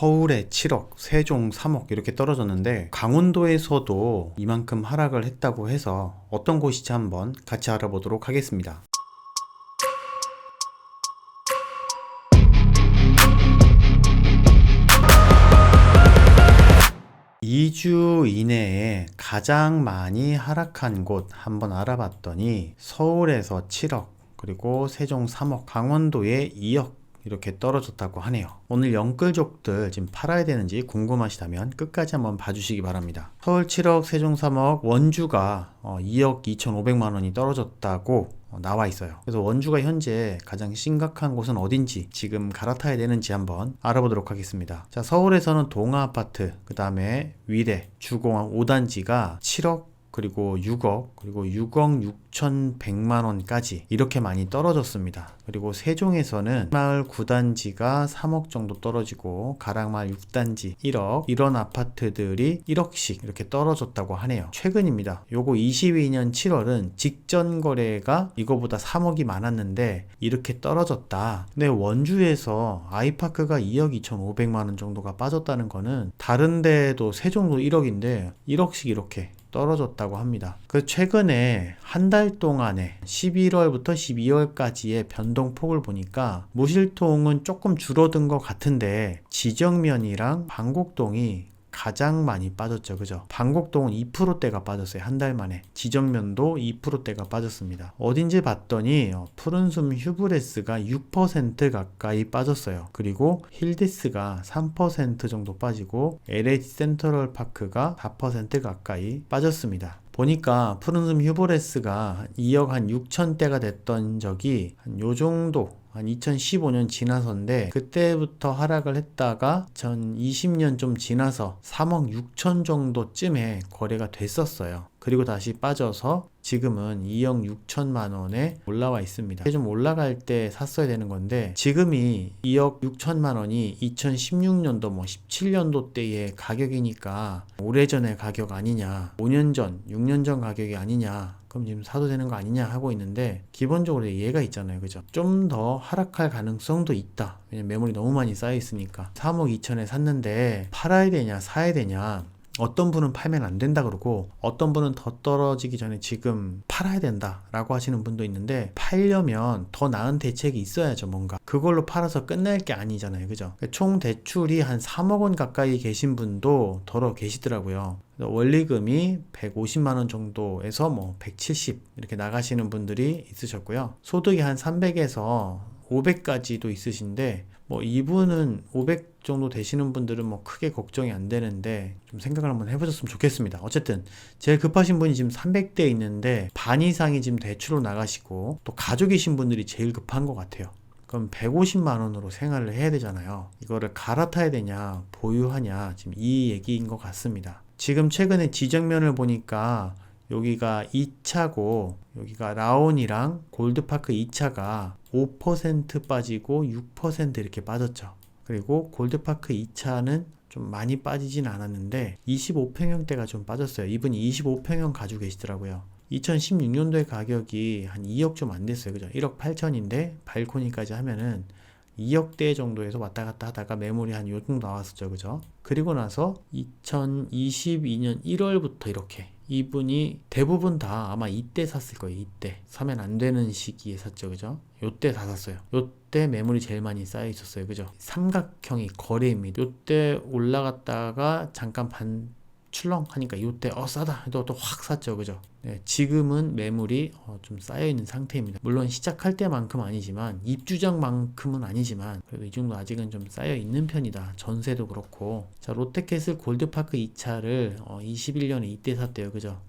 서울에 7억, 세종 3억 이렇게 떨어졌는데 강원도에서도 이만큼 하락을 했다고 해서 어떤 곳이지 한번 같이 알아보도록 하겠습니다. 2주 이내에 가장 많이 하락한 곳 한번 알아봤더니 서울에서 7억, 그리고 세종 3억, 강원도에 2억 이렇게 떨어졌다고 하네요. 오늘 영끌족들 지금 팔아야 되는지 궁금하시다면 끝까지 한번 봐주시기 바랍니다. 서울 7억, 세종 3억, 원주가 2억 2,500만 원이 떨어졌다고 어, 나와 있어요. 그래서 원주가 현재 가장 심각한 곳은 어딘지 지금 갈아타야 되는지 한번 알아보도록 하겠습니다. 자, 서울에서는 동아 아파트, 그 다음에 위례, 주공항 5단지가 7억 그리고 6억, 그리고 6억 6,100만 원까지 이렇게 많이 떨어졌습니다. 그리고 세종에서는 마을 9단지가 3억 정도 떨어지고 가락마을 6단지 1억 이런 아파트들이 1억씩 이렇게 떨어졌다고 하네요. 최근입니다. 요거 22년 7월은 직전 거래가 이거보다 3억이 많았는데 이렇게 떨어졌다. 근데 원주에서 아이파크가 2억 2,500만 원 정도가 빠졌다는 거는 다른 데도 세종도 1억인데 1억씩 이렇게 떨어졌다고 합니다. 그 최근에 한 달 동안에 11월부터 12월까지의 변동폭을 보니까 무실통은 조금 줄어든 것 같은데 지정면이랑 방곡동이 가장 많이 빠졌죠. 그죠? 방곡동은 2%대가 빠졌어요. 한 달 만에. 지정면도 2%대가 빠졌습니다. 어딘지 봤더니 어, 푸른숨 휴브레스가 6% 가까이 빠졌어요. 그리고 힐디스가 3% 정도 빠지고 LH 센트럴 파크가 4% 가까이 빠졌습니다. 보니까 푸른숨 휴브레스가 2억 한 6천대가 됐던 적이 한 요 정도 한 2015년 지나서인데 그때부터 하락을 했다가 전 20년 좀 지나서 3억 6천 정도쯤에 거래가 됐었어요. 그리고 다시 빠져서 지금은 2억 6천만 원에 올라와 있습니다. 좀 올라갈 때 샀어야 되는 건데 지금이 2억 6천만 원이 2016년도 뭐 17년도 때의 가격이니까 오래전의 가격 아니냐 5년 전 6년 전 가격이 아니냐 그럼 지금 사도 되는 거 아니냐 하고 있는데 기본적으로 이해가 있잖아요. 그죠? 좀 더 하락할 가능성도 있다. 왜냐면 매물이 너무 많이 쌓여 있으니까. 3억 2천에 샀는데 팔아야 되냐 사야 되냐 어떤 분은 팔면 안 된다 그러고 어떤 분은 더 떨어지기 전에 지금 팔아야 된다 라고 하시는 분도 있는데 팔려면 더 나은 대책이 있어야죠 뭔가. 그걸로 팔아서 끝날 게 아니잖아요 그죠? 총 대출이 한 3억 원 가까이 계신 분도 더러 계시더라고요. 원리금이 150만 원 정도에서 뭐 170 이렇게 나가시는 분들이 있으셨고요. 소득이 한 300에서 500까지도 있으신데 뭐 이분은 500 정도 되시는 분들은 뭐 크게 걱정이 안 되는데 좀 생각을 한번 해보셨으면 좋겠습니다. 어쨌든 제일 급하신 분이 지금 300대 있는데 반 이상이 지금 대출로 나가시고 또 가족이신 분들이 제일 급한 것 같아요. 그럼 150만 원으로 생활을 해야 되잖아요. 이거를 갈아타야 되냐, 보유하냐, 지금 이 얘기인 것 같습니다. 지금 최근에 지정면을 보니까 여기가 2차고 여기가 라온이랑 골드파크 2차가 5% 빠지고 6% 이렇게 빠졌죠. 그리고 골드파크 2차는 좀 많이 빠지진 않았는데 25평형대가 좀 빠졌어요. 이분이 25평형 가지고 계시더라고요. 2016년도에 가격이 한 2억 좀 안 됐어요. 그죠? 1억 8천인데 발코니까지 하면은 2억대 정도에서 왔다 갔다 하다가 매물이 한 요 정도 나왔었죠. 그죠? 그리고 나서 2022년 1월부터 이렇게 이분이 대부분 다 아마 이때 샀을 거예요. 이때. 사면 안 되는 시기에 샀죠. 그죠? 요때 다 샀어요. 요때 매물이 제일 많이 쌓여 있었어요. 그죠? 삼각형이 거래입니다. 요때 올라갔다가 잠깐 반 출렁 하니까 이때 어 싸다. 해도 또 확 샀죠. 그죠? 네, 지금은 매물이 어, 좀 쌓여있는 상태입니다. 물론 시작할 때만큼 아니지만 입주장만큼은 아니지만 그래도 이 정도 아직은 좀 쌓여있는 편이다. 전세도 그렇고. 자 롯데캐슬 골드파크 2차를 어, 21년에 이때 샀대요. 그죠?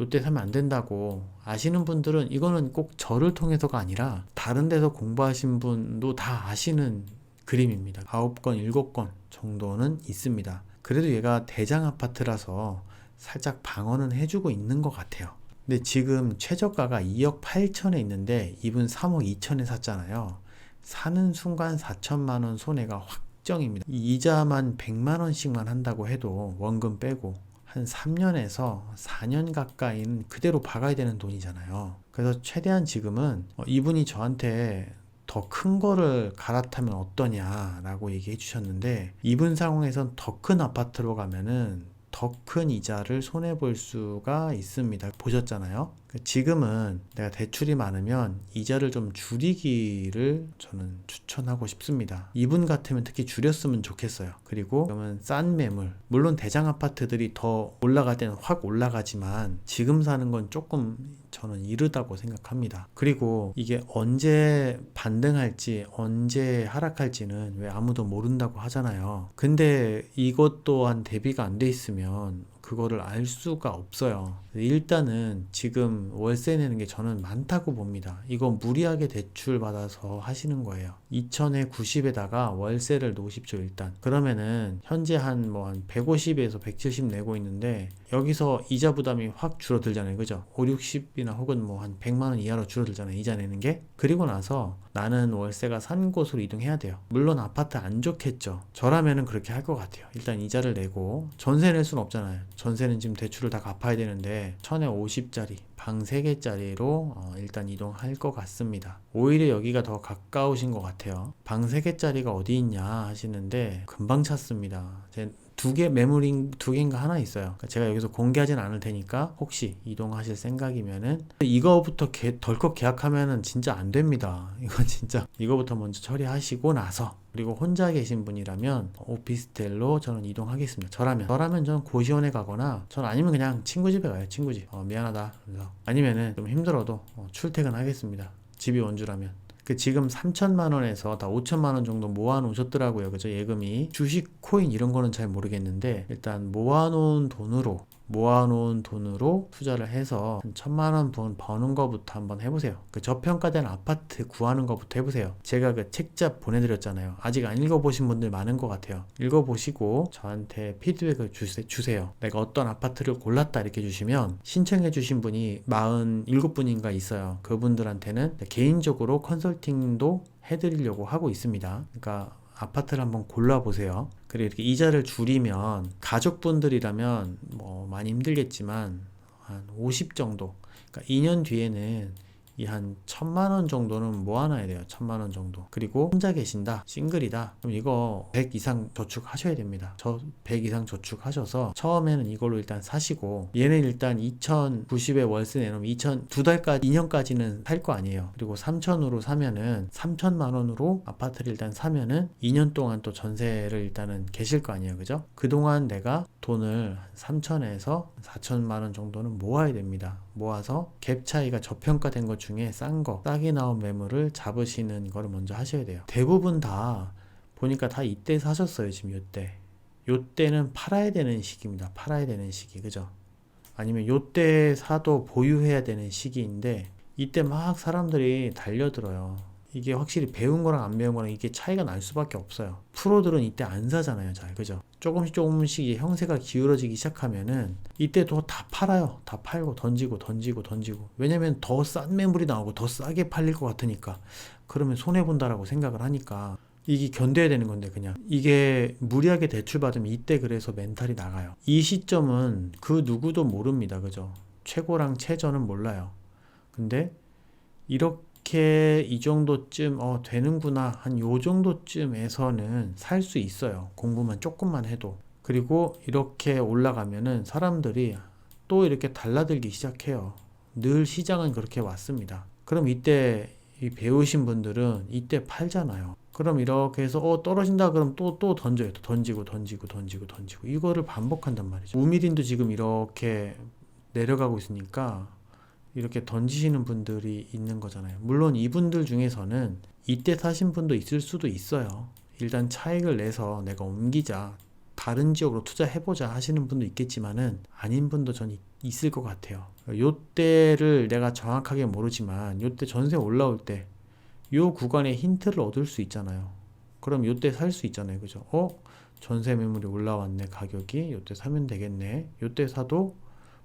요때 사면 안 된다고. 아시는 분들은 이거는 꼭 저를 통해서가 아니라 다른 데서 공부하신 분도 다 아시는 그림입니다. 9건 7건 정도는 있습니다 그래도 얘가 대장 아파트라서 살짝 방어는 해주고 있는 것 같아요. 근데 지금 최저가가 2억 8천에 있는데 이분 3억 2천에 샀잖아요. 사는 순간 4천만 원 손해가 확정입니다. 이자만 100만 원씩만 한다고 해도 원금 빼고 한 3년에서 4년 가까이는 그대로 박아야 되는 돈이잖아요. 그래서 최대한 지금은 어, 이분이 저한테 더 큰 거를 갈아타면 어떠냐라고 얘기해 주셨는데 이분 상황에선 더 큰 아파트로 가면은 더 큰 이자를 손해 볼 수가 있습니다. 보셨잖아요. 그 지금은 내가 대출이 많으면 이자를 좀 줄이기를 저는 추천하고 싶습니다. 이분 같으면 특히 줄였으면 좋겠어요. 그리고 그러면 싼 매물, 물론 대장 아파트들이 더 올라갈 때는 확 올라가지만 지금 사는 건 조금 저는 이르다고 생각합니다. 그리고 이게 언제 반등할지 언제 하락할지는 왜 아무도 모른다고 하잖아요. 근데 이것 또한 대비가 안 돼 있으면 그거를 알 수가 없어요. 일단은 지금 월세 내는 게 저는 많다고 봅니다. 이거 무리하게 대출 받아서 하시는 거예요. 2000에 90에다가 월세를 놓으십시오, 일단. 그러면은 현재 한 뭐한 150에서 170 내고 있는데 여기서 이자 부담이 확 줄어들잖아요. 그죠? 5, 60이나 혹은 뭐 한 100만 원 이하로 줄어들잖아요. 이자 내는 게. 그리고 나서 나는 월세가 산 곳으로 이동해야 돼요. 물론 아파트 안 좋겠죠. 저라면은 그렇게 할 것 같아요. 일단 이자를 내고 전세 낼 수는 없잖아요. 전세는 지금 대출을 다 갚아야 되는데 1050짜리 방 3개짜리로 어, 일단 이동할 것 같습니다. 오히려 여기가 더 가까우신 것 같아요. 방 3개짜리가 어디 있냐 하시는데 금방 찾습니다. 제두개 매물인 두 개인가 하나 있어요. 그러니까 제가 여기서 공개하진 않을 테니까 혹시 이동하실 생각이면은 이거부터 개, 덜컥 계약하면은 진짜 안 됩니다. 이거 진짜 이거부터 먼저 처리하시고 나서 그리고 혼자 계신 분이라면 오피스텔로 저는 이동하겠습니다. 저라면 저라면 저는 고시원에 가거나 전 아니면 그냥 친구 집에 가요. 친구 집. 어, 미안하다. 그래서 아니면은 좀 힘들어도 어, 출퇴근하겠습니다. 집이 원주라면. 그 지금 3천만 원에서 다 5천만 원 정도 모아 놓으셨더라고요. 그죠? 예금이. 주식, 코인 이런 거는 잘 모르겠는데 일단 모아 놓은 돈으로 모아놓은 돈으로 투자를 해서 한 천만 원 번, 버는 거부터 한번 해보세요. 그 저평가된 아파트 구하는 거부터 해보세요. 제가 그 책잡 보내드렸잖아요. 아직 안 읽어보신 분들 많은 것 같아요. 읽어보시고 저한테 피드백을 주세, 주세요. 내가 어떤 아파트를 골랐다 이렇게 주시면 신청해주신 분이 47분인가 있어요. 그분들한테는 개인적으로 컨설팅도 해드리려고 하고 있습니다. 그러니까 아파트를 한번 골라보세요. 그리고 이렇게 이자를 줄이면 가족분들이라면 뭐 많이 힘들겠지만 한 50 정도. 그러니까 2년 뒤에는 이 한 천만 원 정도는 모아놔야 돼요. 천만 원 정도. 그리고 혼자 계신다. 싱글이다. 그럼 이거 100 이상 저축하셔야 됩니다. 저 100 이상 저축하셔서 처음에는 이걸로 일단 사시고 얘는 일단 2,090에 월세 내놓으면 2,000 두 달까지 2년까지는 살 거 아니에요. 그리고 3,000으로 사면은 3천만 원으로 아파트를 일단 사면은 2년 동안 또 전세를 일단은 계실 거 아니에요. 그죠? 그동안 내가 돈을 3천에서 4천만 원 정도는 모아야 됩니다. 모아서 갭 차이가 저평가된 것 중에 싼 거, 싸게 나온 매물을 잡으시는 거를 먼저 하셔야 돼요. 대부분 다 보니까 다 이때 사셨어요. 지금 요때. 요때는 팔아야 되는 시기입니다. 팔아야 되는 시기. 그죠? 아니면 요때 사도 보유해야 되는 시기인데 이때 막 사람들이 달려들어요. 이게 확실히 배운 거랑 안 배운 거랑 이게 차이가 날 수밖에 없어요. 프로들은 이때 안 사잖아요, 잘. 그죠? 조금씩 조금씩 이 형세가 기울어지기 시작하면은 이때 또다 팔아요. 다 팔고 던지고 던지고 던지고. 왜냐면 더 싼 매물이 나오고 더 싸게 팔릴 것 같으니까. 그러면 손해 본다라고 생각을 하니까 이게 견뎌야 되는 건데 그냥 이게 무리하게 대출 받으면 이때 그래서 멘탈이 나가요. 이 시점은 그 누구도 모릅니다. 그죠? 최고랑 최저는 몰라요. 근데 이렇게 이 정도쯤 어 되는구나 한 요 정도쯤에서는 살 수 있어요. 공부만 조금만 해도. 그리고 이렇게 올라가면은 사람들이 또 이렇게 달라들기 시작해요. 늘 시장은 그렇게 왔습니다. 그럼 이때 이 배우신 분들은 이때 팔잖아요. 그럼 이렇게 해서 어 떨어진다 그럼 또또 던져요. 또 던지고 던지고 던지고 던지고 이거를 반복한단 말이죠. 우미린도 지금 이렇게 내려가고 있으니까 이렇게 던지시는 분들이 있는 거잖아요. 물론 이분들 중에서는 이때 사신 분도 있을 수도 있어요. 일단 차익을 내서 내가 옮기자. 다른 지역으로 투자해보자 하시는 분도 있겠지만은 아닌 분도 전 있- 있을 것 같아요. 요때를 내가 정확하게 모르지만 요때 전세 올라올 때 요 구간에 힌트를 얻을 수 있잖아요. 그럼 요때 살 수 있잖아요. 그죠? 어? 전세 매물이 올라왔네. 가격이 요때 사면 되겠네. 요때 사도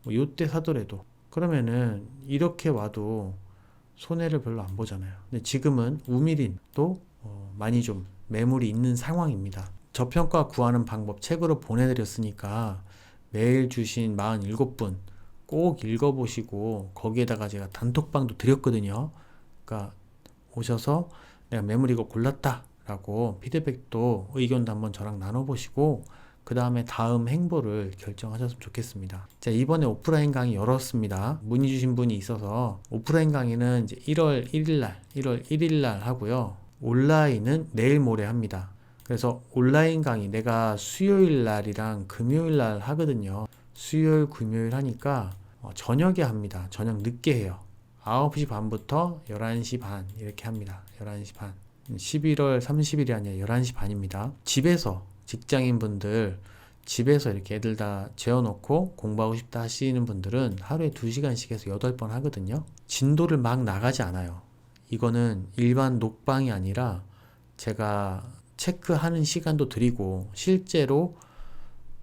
뭐 요때 사더라도 그러면은 이렇게 와도 손해를 별로 안 보잖아요. 근데 지금은 우미린도 어, 많이 좀 매물이 있는 상황입니다. 저평가 구하는 방법 책으로 보내드렸으니까 메일 주신 47분 꼭 읽어보시고 거기에다가 제가 단톡방도 드렸거든요. 그러니까 오셔서 내가 메모리 이거 골랐다 라고 피드백도 의견도 한번 저랑 나눠보시고 그 다음에 다음 행보를 결정하셨으면 좋겠습니다. 자, 이번에 오프라인 강의 열었습니다. 문의 주신 분이 있어서 오프라인 강의는 이제 1월 1일 날, 1월 1일 날 하고요. 온라인은 내일 모레 합니다. 그래서 온라인 강의 내가 수요일 날이랑 금요일 날 하거든요. 수요일, 금요일 하니까 어, 저녁에 합니다. 저녁 늦게 해요. 9시 반부터 11시 반 이렇게 합니다. 11시 반. 11월 30일이 아니라 11시 반입니다. 집에서 직장인 분들 집에서 이렇게 애들 다 재워놓고 공부하고 싶다 하시는 분들은 하루에 2시간씩 해서 8번 하거든요. 진도를 막 나가지 않아요. 이거는 일반 녹방이 아니라 제가 체크하는 시간도 드리고 실제로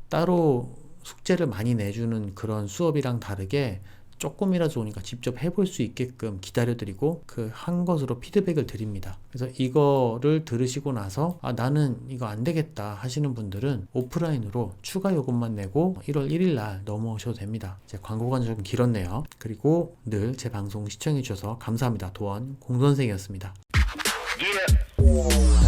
따로 숙제를 많이 내주는 그런 수업이랑 다르게 조금이라도 좋으니까 직접 해볼 수 있게끔 기다려드리고 그 한 것으로 피드백을 드립니다. 그래서 이거를 들으시고 나서 아 나는 이거 안 되겠다 하시는 분들은 오프라인으로 추가 요금만 내고 1월 1일 날 넘어오셔도 됩니다. 제 광고가 좀 길었네요. 그리고 늘 제 방송 시청해 주셔서 감사합니다. 도원 공선생이었습니다. Yeah.